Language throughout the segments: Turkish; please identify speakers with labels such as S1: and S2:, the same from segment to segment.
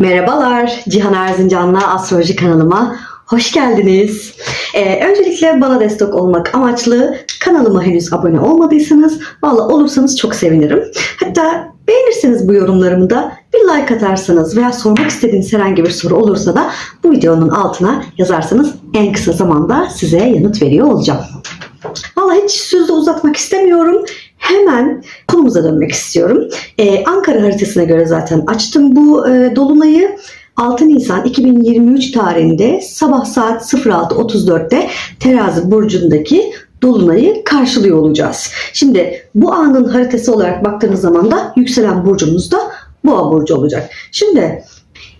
S1: Merhabalar, Cihan Erzincan'la Astroloji kanalıma hoş geldiniz. Ee, öncelikle bana destek olmak amaçlı kanalıma henüz abone olmadıysanız valla olursanız çok sevinirim. Hatta beğenirseniz bu yorumlarımı da bir like atarsanız veya sormak istediğiniz herhangi bir soru olursa da bu videonun altına yazarsanız en kısa zamanda size yanıt veriyor olacağım. Valla hiç sözü uzatmak istemiyorum. Hemen konumuza dönmek istiyorum. Ee, Ankara haritasına göre zaten açtım bu e, dolunayı. 6 Nisan 2023 tarihinde sabah saat 06.34'te Terazi burcundaki dolunayı karşılıyor olacağız. Şimdi bu anın haritası olarak baktığınız zaman da yükselen burcumuz da Boğa burcu olacak. Şimdi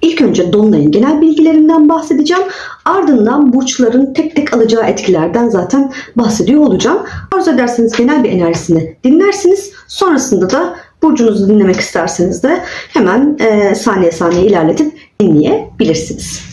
S1: ilk önce dolunayın genel bilgilerinden bahsedeceğim. Ardından burçların tek tek alacağı etkilerden zaten bahsediyor olacağım. Arzu ederseniz genel bir enerjisini dinlersiniz. Sonrasında da burcunuzu dinlemek isterseniz de hemen e, saniye saniye ilerletip dinleyebilirsiniz.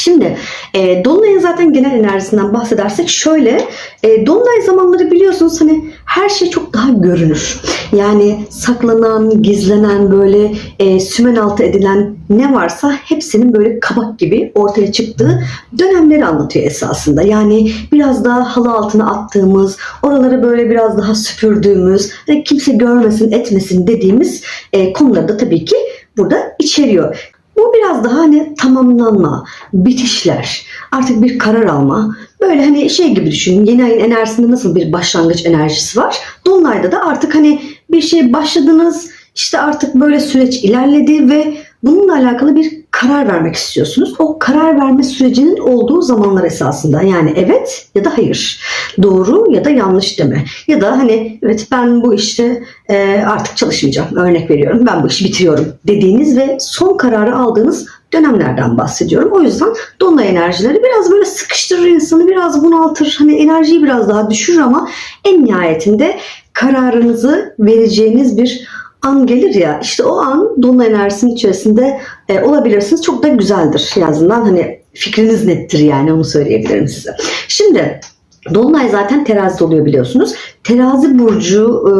S1: Şimdi e, Dolunay'ın zaten genel enerjisinden bahsedersek şöyle e, Dolunay zamanları biliyorsunuz hani her şey çok daha görünür. Yani saklanan, gizlenen böyle e, sümen altı edilen ne varsa hepsinin böyle kabak gibi ortaya çıktığı dönemleri anlatıyor esasında. Yani biraz daha halı altına attığımız, oraları böyle biraz daha süpürdüğümüz, hani kimse görmesin etmesin dediğimiz e, konuları da tabii ki burada içeriyor. Bu biraz daha hani tamamlanma, bitişler, artık bir karar alma. Böyle hani şey gibi düşünün. Yeni ayın enerjisinde nasıl bir başlangıç enerjisi var? Dolunayda da artık hani bir şey başladınız, işte artık böyle süreç ilerledi ve bununla alakalı bir karar vermek istiyorsunuz. O karar verme sürecinin olduğu zamanlar esasında. Yani evet ya da hayır. Doğru ya da yanlış deme. Ya da hani evet ben bu işte e, artık çalışmayacağım. Örnek veriyorum. Ben bu işi bitiriyorum dediğiniz ve son kararı aldığınız dönemlerden bahsediyorum. O yüzden dolunay enerjileri biraz böyle sıkıştırır insanı, biraz bunaltır. Hani enerjiyi biraz daha düşürür ama en nihayetinde kararınızı vereceğiniz bir an gelir ya işte o an dolunay enerjisinin içerisinde e, olabilirsiniz. Çok da güzeldir. En azından hani fikriniz nettir yani onu söyleyebilirim size. Şimdi Dolunay zaten terazide oluyor biliyorsunuz. Terazi burcu e,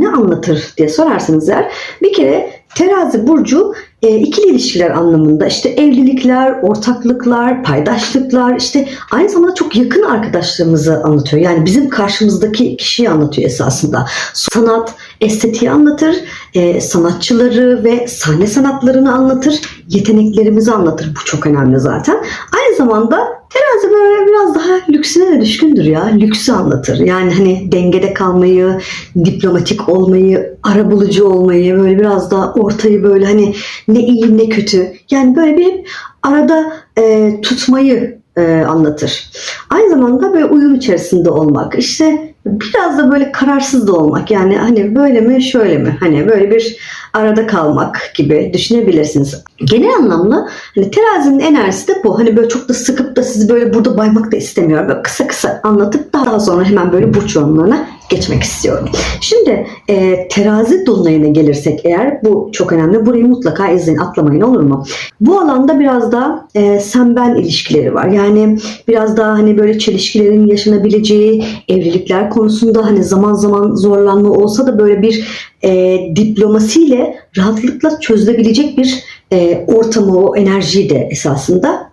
S1: ne anlatır diye sorarsanız eğer bir kere terazi burcu e, ikili ilişkiler anlamında işte evlilikler, ortaklıklar, paydaşlıklar işte aynı zamanda çok yakın arkadaşlarımızı anlatıyor. Yani bizim karşımızdaki kişiyi anlatıyor esasında. Sanat, estetiği anlatır, e, sanatçıları ve sahne sanatlarını anlatır, yeteneklerimizi anlatır. Bu çok önemli zaten. Aynı zamanda terazi böyle biraz daha lüksüne de düşkündür ya. Lüksü anlatır. Yani hani dengede kalmayı, diplomatik olmayı, arabulucu olmayı, böyle biraz daha ortayı böyle hani ne iyi ne kötü. Yani böyle bir hep arada e, tutmayı e, anlatır. Aynı zamanda böyle uyum içerisinde olmak. İşte biraz da böyle kararsız da olmak. Yani hani böyle mi şöyle mi? Hani böyle bir arada kalmak gibi düşünebilirsiniz. Genel anlamda hani terazinin enerjisi de bu. Hani böyle çok da sıkıp da sizi böyle burada baymak da istemiyorum. Böyle kısa kısa anlatıp daha sonra hemen böyle burç yorumlarına geçmek istiyorum. Şimdi e, terazi dolunayına gelirsek eğer bu çok önemli. Burayı mutlaka izleyin atlamayın olur mu? Bu alanda biraz da e, sen ben ilişkileri var. Yani biraz daha hani böyle çelişkilerin yaşanabileceği evlilikler konusunda hani zaman zaman zorlanma olsa da böyle bir e, diplomasiyle rahatlıkla çözülebilecek bir e, ortamı, o enerjiyi de esasında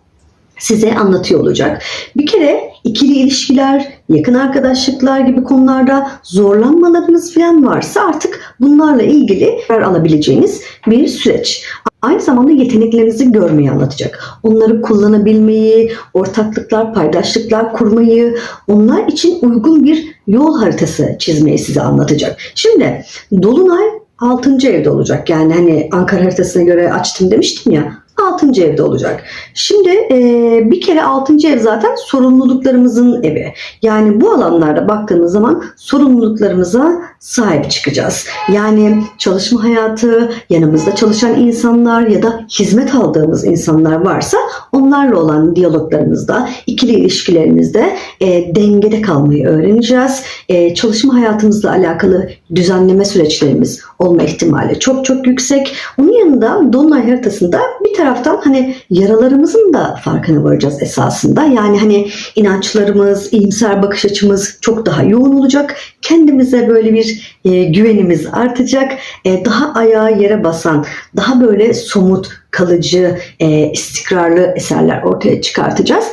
S1: size anlatıyor olacak. Bir kere ikili ilişkiler, yakın arkadaşlıklar gibi konularda zorlanmalarınız falan varsa artık bunlarla ilgili karar alabileceğiniz bir süreç. Aynı zamanda yeteneklerinizi görmeyi anlatacak. Onları kullanabilmeyi, ortaklıklar, paydaşlıklar kurmayı, onlar için uygun bir yol haritası çizmeyi size anlatacak. Şimdi Dolunay 6. evde olacak. Yani hani Ankara haritasına göre açtım demiştim ya. 6. evde olacak. Şimdi e, bir kere 6. ev zaten sorumluluklarımızın evi. Yani bu alanlarda baktığımız zaman sorumluluklarımıza sahip çıkacağız. Yani çalışma hayatı, yanımızda çalışan insanlar ya da hizmet aldığımız insanlar varsa onlarla olan diyaloglarımızda, ikili ilişkilerimizde e, dengede kalmayı öğreneceğiz. E, çalışma hayatımızla alakalı düzenleme süreçlerimiz olma ihtimali çok çok yüksek. Onun yanında Dolunay haritasında bir taraftan hani yaralarımızın da farkına varacağız esasında. Yani hani inançlarımız, iyimser bakış açımız çok daha yoğun olacak. Kendimize böyle bir e, güvenimiz artacak. E, daha ayağı yere basan, daha böyle somut, kalıcı, e, istikrarlı eserler ortaya çıkartacağız.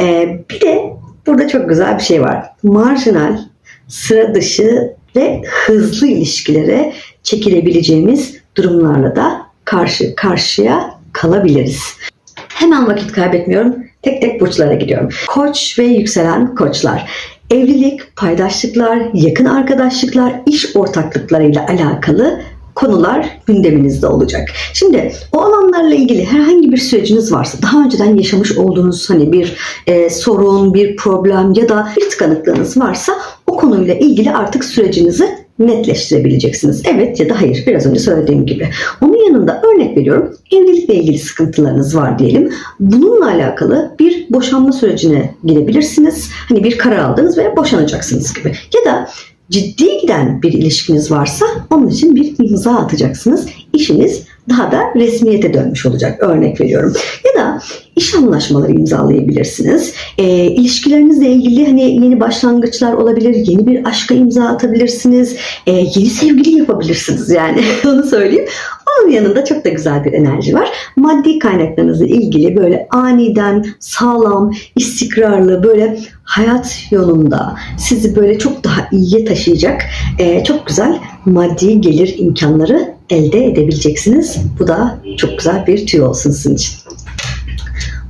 S1: E, bir de burada çok güzel bir şey var. Marjinal, sıra dışı ve hızlı ilişkilere çekilebileceğimiz durumlarla da karşı karşıya kalabiliriz. Hemen vakit kaybetmiyorum. Tek tek burçlara gidiyorum. Koç ve yükselen koçlar. Evlilik, paydaşlıklar, yakın arkadaşlıklar, iş ortaklıklarıyla alakalı konular gündeminizde olacak. Şimdi o alanlarla ilgili herhangi bir süreciniz varsa, daha önceden yaşamış olduğunuz hani bir e, sorun, bir problem ya da bir tıkanıklığınız varsa o konuyla ilgili artık sürecinizi netleştirebileceksiniz. Evet ya da hayır. Biraz önce söylediğim gibi. Onun yanında örnek veriyorum. Evlilikle ilgili sıkıntılarınız var diyelim. Bununla alakalı bir boşanma sürecine girebilirsiniz. Hani bir karar aldınız ve boşanacaksınız gibi. Ya da ciddi giden bir ilişkiniz varsa onun için bir imza atacaksınız. İşiniz daha da resmiyete dönmüş olacak. Örnek veriyorum. Ya da iş anlaşmaları imzalayabilirsiniz. E, ilişkilerinizle ilgili hani yeni başlangıçlar olabilir. Yeni bir aşka imza atabilirsiniz. E, yeni sevgili yapabilirsiniz yani. Onu söyleyeyim. Onun yanında çok da güzel bir enerji var. Maddi kaynaklarınızla ilgili böyle aniden sağlam, istikrarlı, böyle hayat yolunda sizi böyle çok daha iyiye taşıyacak e, çok güzel maddi gelir imkanları elde edebileceksiniz. Bu da çok güzel bir tüy olsun sizin için.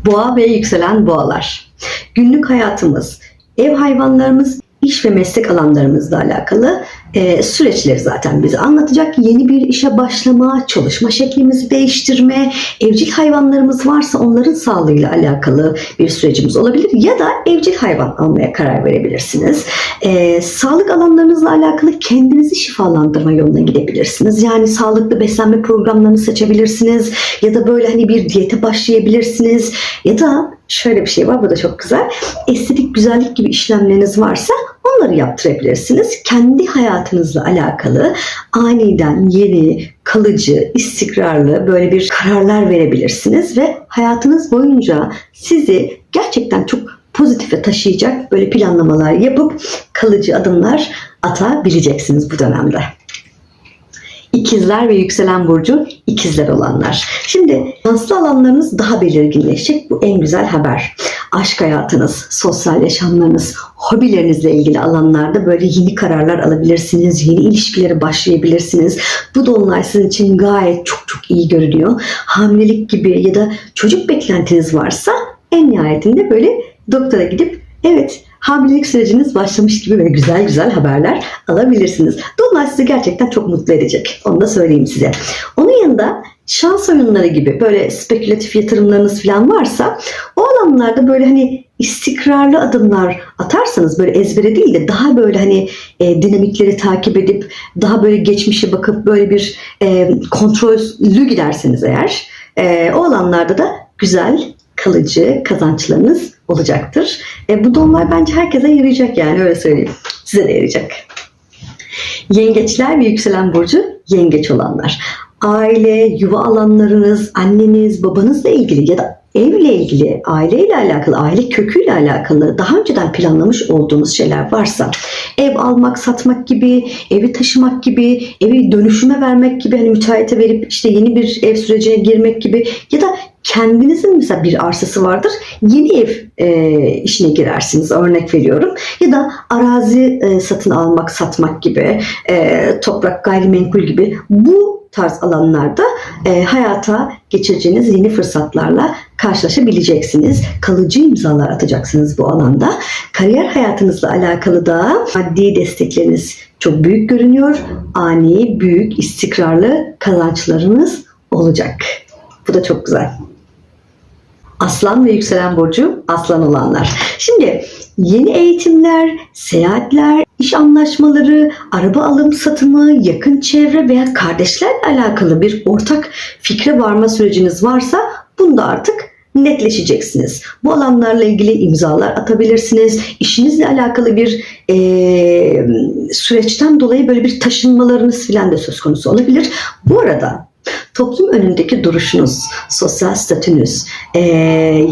S1: Boğa ve yükselen boğalar. Günlük hayatımız, ev hayvanlarımız, iş ve meslek alanlarımızla alakalı e, süreçleri zaten bize anlatacak. Yeni bir işe başlama, çalışma şeklimizi değiştirme, evcil hayvanlarımız varsa onların sağlığıyla alakalı bir sürecimiz olabilir. Ya da evcil hayvan almaya karar verebilirsiniz. E, sağlık alanlarınızla alakalı kendinizi şifalandırma yoluna gidebilirsiniz. Yani sağlıklı beslenme programlarını seçebilirsiniz. Ya da böyle hani bir diyete başlayabilirsiniz. Ya da şöyle bir şey var bu da çok güzel. Estetik güzellik gibi işlemleriniz varsa onları yaptırabilirsiniz. Kendi hayatınızla alakalı aniden yeni, kalıcı, istikrarlı böyle bir kararlar verebilirsiniz ve hayatınız boyunca sizi gerçekten çok pozitife taşıyacak böyle planlamalar yapıp kalıcı adımlar atabileceksiniz bu dönemde. İkizler ve yükselen burcu ikizler olanlar. Şimdi şanslı alanlarınız daha belirginleşecek. Bu en güzel haber. Aşk hayatınız, sosyal yaşamlarınız, hobilerinizle ilgili alanlarda böyle yeni kararlar alabilirsiniz. Yeni ilişkilere başlayabilirsiniz. Bu dolunay sizin için gayet çok çok iyi görünüyor. Hamilelik gibi ya da çocuk beklentiniz varsa en nihayetinde böyle doktora gidip evet hamilelik süreciniz başlamış gibi böyle güzel güzel haberler alabilirsiniz. Dolunay sizi gerçekten çok mutlu edecek. Onu da söyleyeyim size. Onun yanında şans oyunları gibi böyle spekülatif yatırımlarınız falan varsa o alanlarda böyle hani istikrarlı adımlar atarsanız böyle ezbere değil de daha böyle hani e, dinamikleri takip edip daha böyle geçmişe bakıp böyle bir e, kontrollü giderseniz eğer e, o alanlarda da güzel kalıcı kazançlarınız olacaktır. E, bu dolunay bence herkese yarayacak yani öyle söyleyeyim. Size de yarayacak. Yengeçler ve yükselen burcu yengeç olanlar. Aile, yuva alanlarınız, anneniz, babanızla ilgili ya da evle ilgili, aileyle alakalı, aile köküyle alakalı daha önceden planlamış olduğunuz şeyler varsa ev almak, satmak gibi, evi taşımak gibi, evi dönüşüme vermek gibi hani müteahhite verip işte yeni bir ev sürecine girmek gibi ya da kendinizin mesela bir arsası vardır. Yeni ev e, işine girersiniz örnek veriyorum. Ya da arazi e, satın almak, satmak gibi, e, toprak gayrimenkul gibi bu tarz alanlarda e, hayata geçireceğiniz yeni fırsatlarla karşılaşabileceksiniz. Kalıcı imzalar atacaksınız bu alanda. Kariyer hayatınızla alakalı da maddi destekleriniz çok büyük görünüyor. Ani, büyük, istikrarlı kazançlarınız olacak. Bu da çok güzel. Aslan ve yükselen burcu aslan olanlar. Şimdi yeni eğitimler, seyahatler, iş anlaşmaları, araba alım satımı, yakın çevre veya kardeşlerle alakalı bir ortak fikre varma süreciniz varsa bunda artık netleşeceksiniz. Bu alanlarla ilgili imzalar atabilirsiniz. İşinizle alakalı bir e, süreçten dolayı böyle bir taşınmalarınız filan da söz konusu olabilir. Bu arada toplum önündeki duruşunuz, sosyal statünüz eee,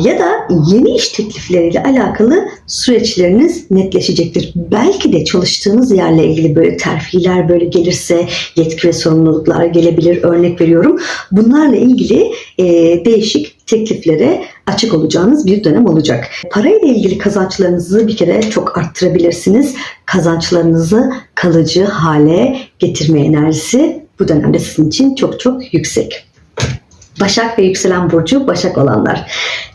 S1: ya da yeni iş teklifleriyle alakalı süreçleriniz netleşecektir. Belki de çalıştığınız yerle ilgili böyle terfiler böyle gelirse yetki ve sorumluluklar gelebilir. Örnek veriyorum. Bunlarla ilgili eee, değişik tekliflere açık olacağınız bir dönem olacak. Parayla ilgili kazançlarınızı bir kere çok arttırabilirsiniz. Kazançlarınızı kalıcı hale getirme enerjisi bu dönemde sizin için çok çok yüksek. Başak ve yükselen burcu Başak olanlar.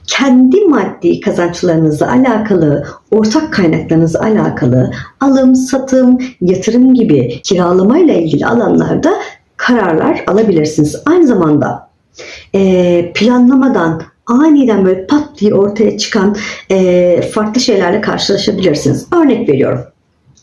S1: Kendi maddi kazançlarınızla alakalı, ortak kaynaklarınızla alakalı alım, satım, yatırım gibi kiralamayla ilgili alanlarda kararlar alabilirsiniz. Aynı zamanda e, planlamadan aniden böyle pat diye ortaya çıkan e, farklı şeylerle karşılaşabilirsiniz. Örnek veriyorum.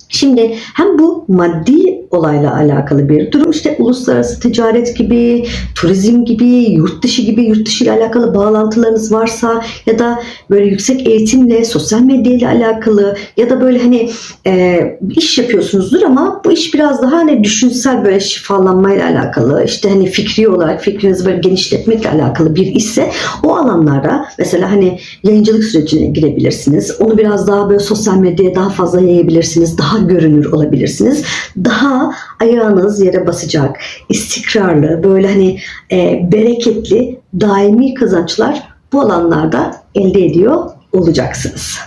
S1: Şimdi hem bu maddi olayla alakalı bir durum işte uluslararası ticaret gibi, turizm gibi, yurt dışı gibi yurt dışı ile alakalı bağlantılarınız varsa ya da böyle yüksek eğitimle, sosyal medya ile alakalı ya da böyle hani e, iş yapıyorsunuzdur ama bu iş biraz daha hani düşünsel böyle şifalanmayla alakalı işte hani fikri olarak fikrinizi böyle genişletmekle alakalı bir işse o alanlarda mesela hani yayıncılık sürecine girebilirsiniz. Onu biraz daha böyle sosyal medyaya daha fazla yayabilirsiniz. Daha görünür olabilirsiniz. Daha ayağınız yere basacak, istikrarlı, böyle hani e, bereketli, daimi kazançlar bu alanlarda elde ediyor olacaksınız.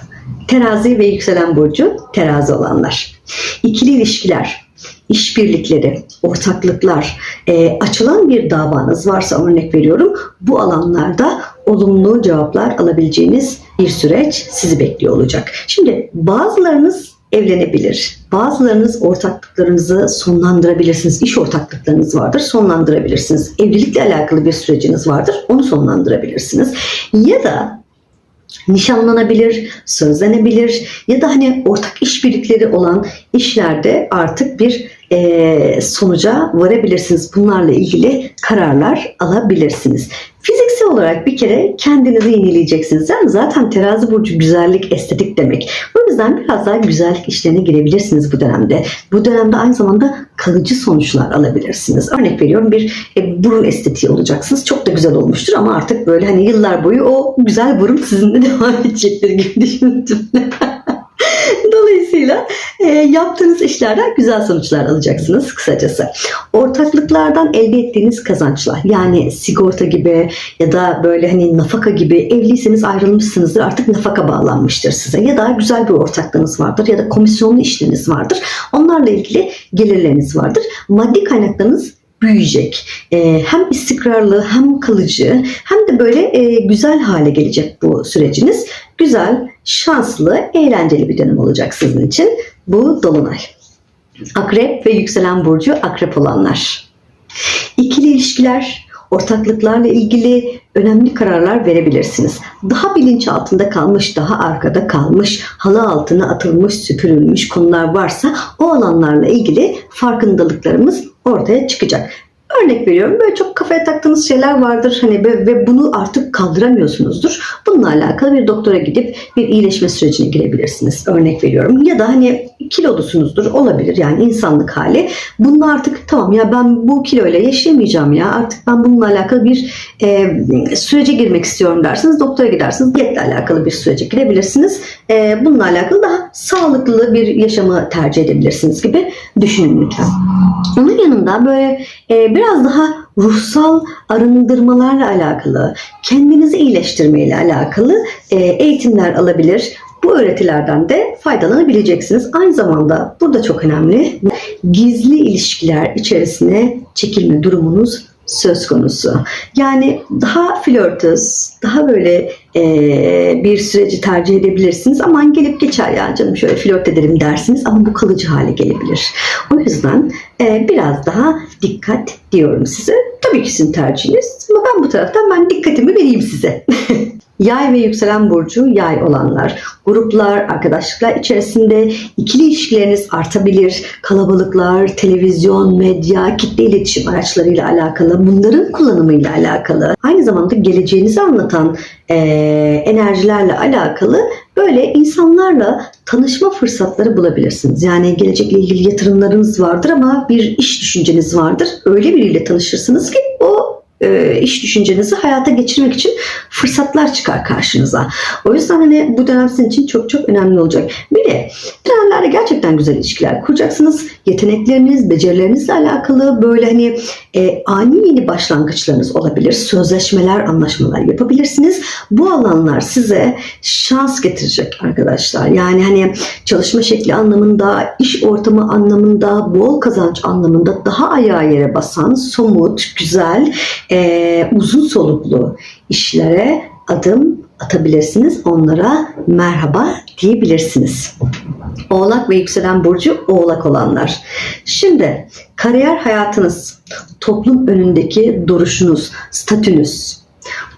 S1: Terazi ve yükselen burcu terazi olanlar. İkili ilişkiler, işbirlikleri, ortaklıklar, e, açılan bir davanız varsa örnek veriyorum bu alanlarda olumlu cevaplar alabileceğiniz bir süreç sizi bekliyor olacak. Şimdi bazılarınız evlenebilir. Bazılarınız ortaklıklarınızı sonlandırabilirsiniz. İş ortaklıklarınız vardır, sonlandırabilirsiniz. Evlilikle alakalı bir süreciniz vardır, onu sonlandırabilirsiniz. Ya da nişanlanabilir, sözlenebilir ya da hani ortak işbirlikleri olan işlerde artık bir e, sonuca varabilirsiniz. Bunlarla ilgili kararlar alabilirsiniz. Fiziksel olarak bir kere kendinizi yenileyeceksiniz. Yani zaten terazi burcu güzellik, estetik demek. O yüzden biraz daha güzellik işlerine girebilirsiniz bu dönemde. Bu dönemde aynı zamanda kalıcı sonuçlar alabilirsiniz. Örnek veriyorum bir e, burun estetiği olacaksınız. Çok da güzel olmuştur ama artık böyle hani yıllar boyu o güzel burun sizinle devam edecektir gibi düşündüm. Dolayısıyla e, yaptığınız işlerden güzel sonuçlar alacaksınız kısacası. Ortaklıklardan elde ettiğiniz kazançlar yani sigorta gibi ya da böyle hani nafaka gibi evliyseniz ayrılmışsınızdır artık nafaka bağlanmıştır size ya da güzel bir ortaklığınız vardır ya da komisyonlu işleriniz vardır. Onlarla ilgili gelirleriniz vardır. Maddi kaynaklarınız büyüyecek. Ee, hem istikrarlı hem kalıcı hem de böyle e, güzel hale gelecek bu süreciniz. Güzel, şanslı, eğlenceli bir dönem olacak sizin için bu dolunay. Akrep ve yükselen burcu akrep olanlar. İkili ilişkiler, ortaklıklarla ilgili önemli kararlar verebilirsiniz. Daha bilinç altında kalmış, daha arkada kalmış, halı altına atılmış, süpürülmüş konular varsa o alanlarla ilgili farkındalıklarımız ortaya çıkacak. Örnek veriyorum böyle çok kafaya taktığınız şeyler vardır hani ve, ve bunu artık kaldıramıyorsunuzdur. Bununla alakalı bir doktora gidip bir iyileşme sürecine girebilirsiniz. Örnek veriyorum. Ya da hani kilolusunuzdur olabilir yani insanlık hali. Bununla artık tamam ya ben bu kiloyla yaşayamayacağım ya artık ben bununla alakalı bir e, sürece girmek istiyorum dersiniz. Doktora gidersiniz. Diyetle alakalı bir sürece girebilirsiniz. E, bununla alakalı daha sağlıklı bir yaşamı tercih edebilirsiniz gibi düşünün lütfen. Onun yanında böyle e, biraz daha ruhsal arındırmalarla alakalı, kendinizi iyileştirmeyle alakalı e, eğitimler alabilir. Bu öğretilerden de faydalanabileceksiniz. Aynı zamanda burada çok önemli gizli ilişkiler içerisine çekilme durumunuz söz konusu. Yani daha flörtöz, daha böyle e, bir süreci tercih edebilirsiniz. Aman gelip geçer ya canım şöyle flört edelim dersiniz ama bu kalıcı hale gelebilir. O yüzden e, biraz daha dikkat diyorum size. Tabii ki sizin tercihiniz ama ben bu taraftan ben dikkatimi vereyim size. Yay ve yükselen burcu yay olanlar, gruplar, arkadaşlıklar içerisinde ikili ilişkileriniz artabilir. Kalabalıklar, televizyon, medya, kitle iletişim araçlarıyla alakalı, bunların kullanımıyla alakalı, aynı zamanda geleceğinizi anlatan e, enerjilerle alakalı böyle insanlarla tanışma fırsatları bulabilirsiniz. Yani gelecekle ilgili yatırımlarınız vardır ama bir iş düşünceniz vardır. Öyle biriyle tanışırsınız ki o e, iş düşüncenizi hayata geçirmek için fırsatlar çıkar karşınıza. O yüzden hani bu dönem sizin için çok çok önemli olacak. Bir de dönemlerde gerçekten güzel ilişkiler kuracaksınız. Yetenekleriniz, becerilerinizle alakalı böyle hani e, ani yeni başlangıçlarınız olabilir. Sözleşmeler, anlaşmalar yapabilirsiniz. Bu alanlar size şans getirecek arkadaşlar. Yani hani çalışma şekli anlamında, iş ortamı anlamında, bol kazanç anlamında daha ayağa yere basan, somut, güzel, e, uzun soluklu işlere adım atabilirsiniz. Onlara merhaba diyebilirsiniz. Oğlak ve yükselen burcu oğlak olanlar. Şimdi kariyer hayatınız, toplum önündeki duruşunuz, statünüz,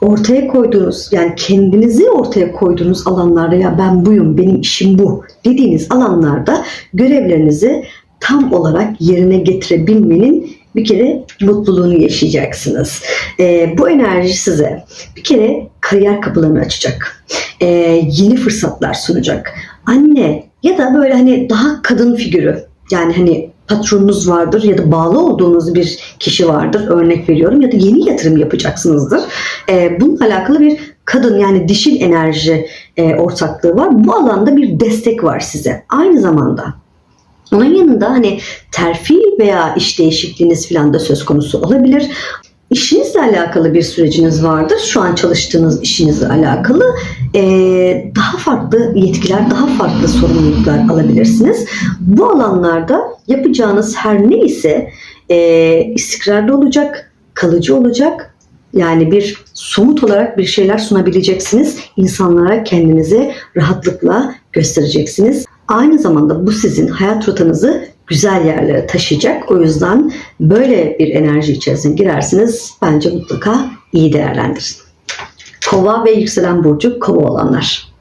S1: ortaya koyduğunuz yani kendinizi ortaya koyduğunuz alanlarda ya ben buyum, benim işim bu dediğiniz alanlarda görevlerinizi tam olarak yerine getirebilmenin bir kere mutluluğunu yaşayacaksınız. Ee, bu enerji size bir kere kariyer kapılarını açacak. Ee, yeni fırsatlar sunacak. Anne ya da böyle hani daha kadın figürü yani hani patronunuz vardır ya da bağlı olduğunuz bir kişi vardır örnek veriyorum ya da yeni yatırım yapacaksınızdır. Ee, bununla alakalı bir kadın yani dişil enerji e, ortaklığı var. Bu alanda bir destek var size. Aynı zamanda onun yanında hani terfi veya iş değişikliğiniz falan da söz konusu olabilir. İşinizle alakalı bir süreciniz vardır. Şu an çalıştığınız işinizle alakalı daha farklı yetkiler, daha farklı sorumluluklar alabilirsiniz. Bu alanlarda yapacağınız her neyse ee, istikrarlı olacak, kalıcı olacak. Yani bir somut olarak bir şeyler sunabileceksiniz. İnsanlara kendinizi rahatlıkla göstereceksiniz. Aynı zamanda bu sizin hayat rotanızı güzel yerlere taşıyacak. O yüzden böyle bir enerji içerisine girersiniz. Bence mutlaka iyi değerlendirin. Kova ve yükselen burcu kova olanlar.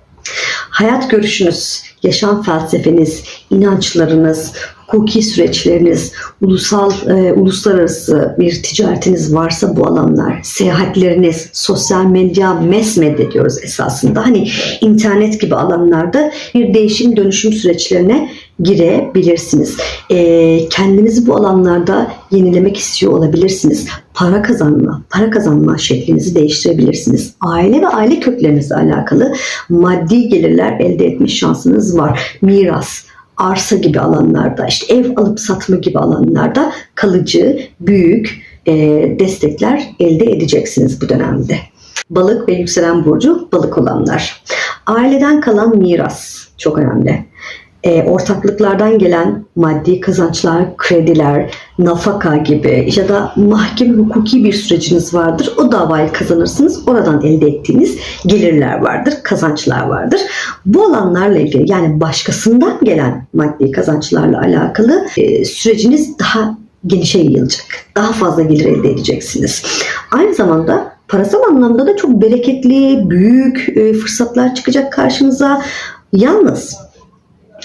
S1: Hayat görüşünüz, yaşam felsefeniz, inançlarınız, hukuki süreçleriniz, ulusal, e, uluslararası bir ticaretiniz varsa bu alanlar, seyahatleriniz, sosyal medya, mass medya diyoruz esasında. Hani internet gibi alanlarda bir değişim dönüşüm süreçlerine girebilirsiniz. E, kendinizi bu alanlarda yenilemek istiyor olabilirsiniz. Para kazanma, para kazanma şeklinizi değiştirebilirsiniz. Aile ve aile köklerinizle alakalı maddi gelirler elde etme şansınız var. Miras, arsa gibi alanlarda, işte ev alıp satma gibi alanlarda kalıcı, büyük e, destekler elde edeceksiniz bu dönemde. Balık ve yükselen burcu balık olanlar. Aileden kalan miras çok önemli. E, ortaklıklardan gelen maddi kazançlar, krediler, nafaka gibi ya da mahkeme hukuki bir süreciniz vardır. O davayı kazanırsınız. Oradan elde ettiğiniz gelirler vardır, kazançlar vardır. Bu alanlarla ilgili yani başkasından gelen maddi kazançlarla alakalı e, süreciniz daha genişe yayılacak. Daha fazla gelir elde edeceksiniz. Aynı zamanda parasal anlamda da çok bereketli, büyük e, fırsatlar çıkacak karşınıza. Yalnız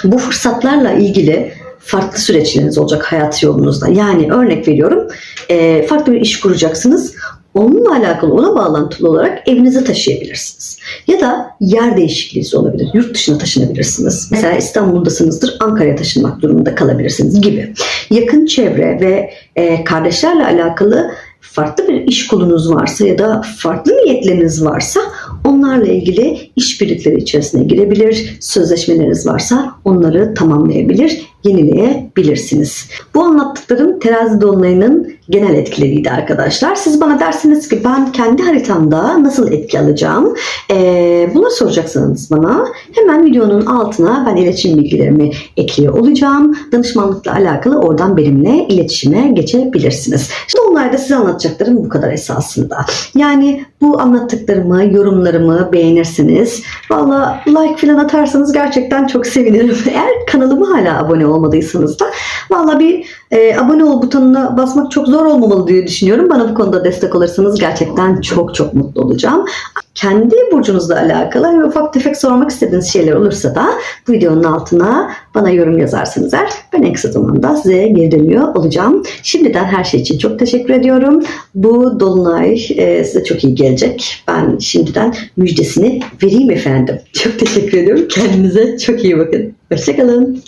S1: bu fırsatlarla ilgili farklı süreçleriniz olacak hayat yolunuzda. Yani örnek veriyorum e, farklı bir iş kuracaksınız. Onunla alakalı ona bağlantılı olarak evinize taşıyabilirsiniz. Ya da yer değişikliği olabilir. Yurt dışına taşınabilirsiniz. Mesela İstanbul'dasınızdır Ankara'ya taşınmak durumunda kalabilirsiniz gibi. Yakın çevre ve e, kardeşlerle alakalı farklı bir iş kolunuz varsa ya da farklı niyetleriniz varsa onlarla ilgili işbirlikleri içerisine girebilir. Sözleşmeleriniz varsa onları tamamlayabilir, yenileyebilirsiniz. Bu anlattıklarım terazi dolunayının genel etkileriydi arkadaşlar. Siz bana dersiniz ki ben kendi haritamda nasıl etki alacağım? Ee, bunu soracaksınız bana. Hemen videonun altına ben iletişim bilgilerimi ekliyor olacağım. Danışmanlıkla alakalı oradan benimle iletişime geçebilirsiniz. İşte onlarda size anlatacaklarım bu kadar esasında. Yani bu anlattıklarımı, yorumlarımı beğenirsiniz. Valla like falan atarsanız gerçekten çok sevinirim. Eğer kanalıma hala olmadıysanız da valla bir e, abone ol butonuna basmak çok zor olmamalı diye düşünüyorum. Bana bu konuda destek olursanız gerçekten çok çok mutlu olacağım. Kendi burcunuzla alakalı ve ufak tefek sormak istediğiniz şeyler olursa da bu videonun altına bana yorum yazarsanız eğer ben en kısa zamanda size geri dönüyor olacağım. Şimdiden her şey için çok teşekkür ediyorum. Bu dolunay e, size çok iyi gelecek. Ben şimdiden müjdesini vereyim efendim. Çok teşekkür ediyorum. Kendinize çok iyi bakın. Hoşçakalın.